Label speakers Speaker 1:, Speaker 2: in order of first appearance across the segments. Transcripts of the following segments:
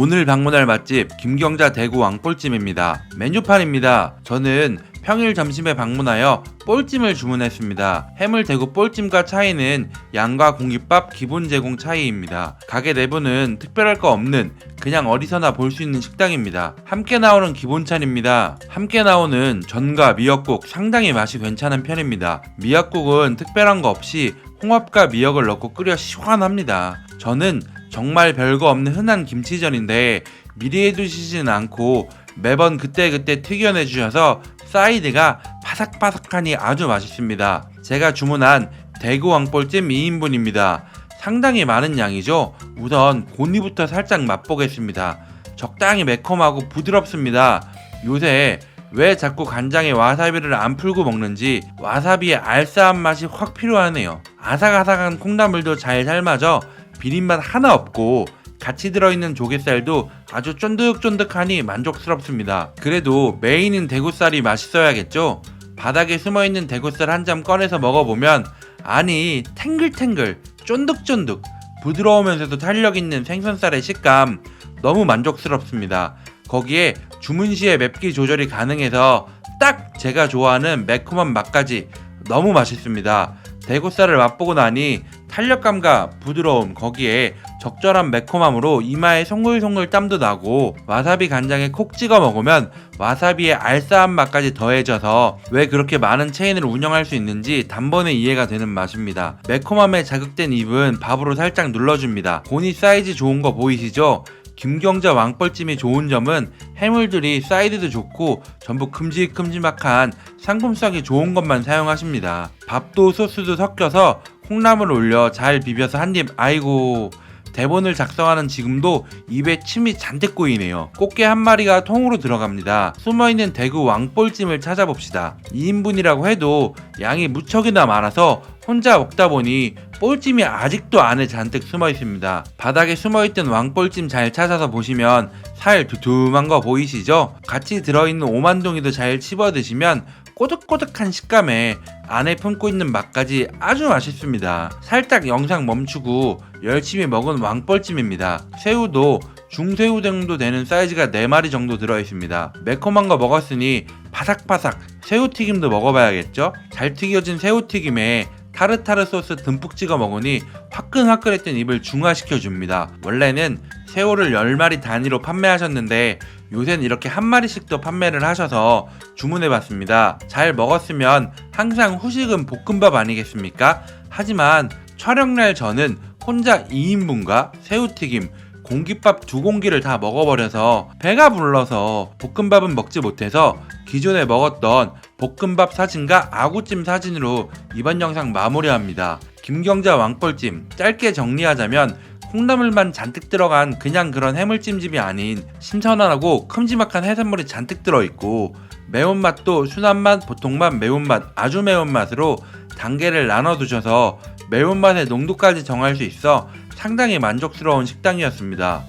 Speaker 1: 오늘 방문할 맛집 김경자 대구 왕볼찜입니다. 메뉴판입니다. 저는 평일 점심에 방문하여 볼찜을 주문했습니다. 해물 대구 볼찜과 차이는 양과 공깃밥 기본 제공 차이입니다. 가게 내부는 특별할 거 없는 그냥 어디서나 볼 수 있는 식당입니다. 함께 나오는 기본찬입니다. 함께 나오는 전과 미역국 상당히 맛이 괜찮은 편입니다. 미역국은 특별한 거 없이 홍합과 미역을 넣고 끓여 시원합니다. 저는 정말 별거 없는 흔한 김치전인데 미리 해두시진 않고 매번 그때그때 튀겨내 주셔서 사이드가 바삭바삭하니 아주 맛있습니다. 제가 주문한 대구 왕볼찜 2인분입니다. 상당히 많은 양이죠. 우선 고니부터 살짝 맛보겠습니다. 적당히 매콤하고 부드럽습니다. 요새 왜 자꾸 간장에 와사비를 안 풀고 먹는지 와사비의 알싸한 맛이 확 필요하네요. 아삭아삭한 콩나물도 잘 삶아져 비린맛 하나 없고 같이 들어있는 조개살도 아주 쫀득쫀득하니 만족스럽습니다. 그래도 메인은 대구살이 맛있어야겠죠? 바닥에 숨어있는 대구살 한 점 꺼내서 먹어보면 아니 탱글탱글 쫀득쫀득 부드러우면서도 탄력 있는 생선살의 식감 너무 만족스럽습니다. 거기에 주문 시에 맵기 조절이 가능해서 딱 제가 좋아하는 매콤한 맛까지 너무 맛있습니다. 대구살을 맛보고 나니 탄력감과 부드러움 거기에 적절한 매콤함으로 이마에 송글송글 땀도 나고 와사비 간장에 콕 찍어 먹으면 와사비의 알싸한 맛까지 더해져서 왜 그렇게 많은 체인을 운영할 수 있는지 단번에 이해가 되는 맛입니다. 매콤함에 자극된 입은 밥으로 살짝 눌러줍니다. 고니 사이즈 좋은 거 보이시죠? 김경자 왕벌찜이 좋은 점은 해물들이 사이즈도 좋고 전부 큼직큼직한 상품성이 좋은 것만 사용하십니다. 밥도 소스도 섞여서 콩나물 올려 잘 비벼서 한 입 아이고 대본을 작성하는 지금도 입에 침이 잔뜩 고이네요. 꽃게 한 마리가 통으로 들어갑니다. 숨어있는 대구 왕볼찜을 찾아봅시다. 2인분이라고 해도 양이 무척이나 많아서 혼자 먹다 보니 볼찜이 아직도 안에 잔뜩 숨어 있습니다. 바닥에 숨어 있던 왕볼찜 잘 찾아서 보시면 살 두툼한 거 보이시죠? 같이 들어있는 오만동이도 잘 씹어 드시면 꼬득꼬득한 식감에 안에 품고 있는 맛까지 아주 맛있습니다. 살짝 영상 멈추고 열심히 먹은 왕뻘찜입니다. 새우도 중새우 정도 되는 사이즈가 4마리 정도 들어있습니다. 매콤한 거 먹었으니 바삭바삭 새우튀김도 먹어봐야겠죠? 잘 튀겨진 새우튀김에 타르타르 소스 듬뿍 찍어 먹으니 화끈화끈했던 입을 중화시켜 줍니다. 원래는 새우를 10마리 단위로 판매하셨는데 요새는 이렇게 한 마리씩도 판매를 하셔서 주문해 봤습니다. 잘 먹었으면 항상 후식은 볶음밥 아니겠습니까? 하지만 촬영날 저는 혼자 2인분과 새우튀김, 공깃밥 두 공기를 다 먹어버려서 배가 불러서 볶음밥은 먹지 못해서 기존에 먹었던 볶음밥 사진과 아구찜 사진으로 이번 영상 마무리합니다. 김경자 왕벌찜 짧게 정리하자면 콩나물만 잔뜩 들어간 그냥 그런 해물찜집이 아닌 신선하고 큼지막한 해산물이 잔뜩 들어있고 매운맛도 순한맛, 보통맛, 매운맛, 아주 매운맛으로 단계를 나눠두셔서 매운맛의 농도까지 정할 수 있어 상당히 만족스러운 식당이었습니다.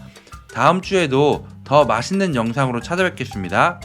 Speaker 1: 다음 주에도 더 맛있는 영상으로 찾아뵙겠습니다.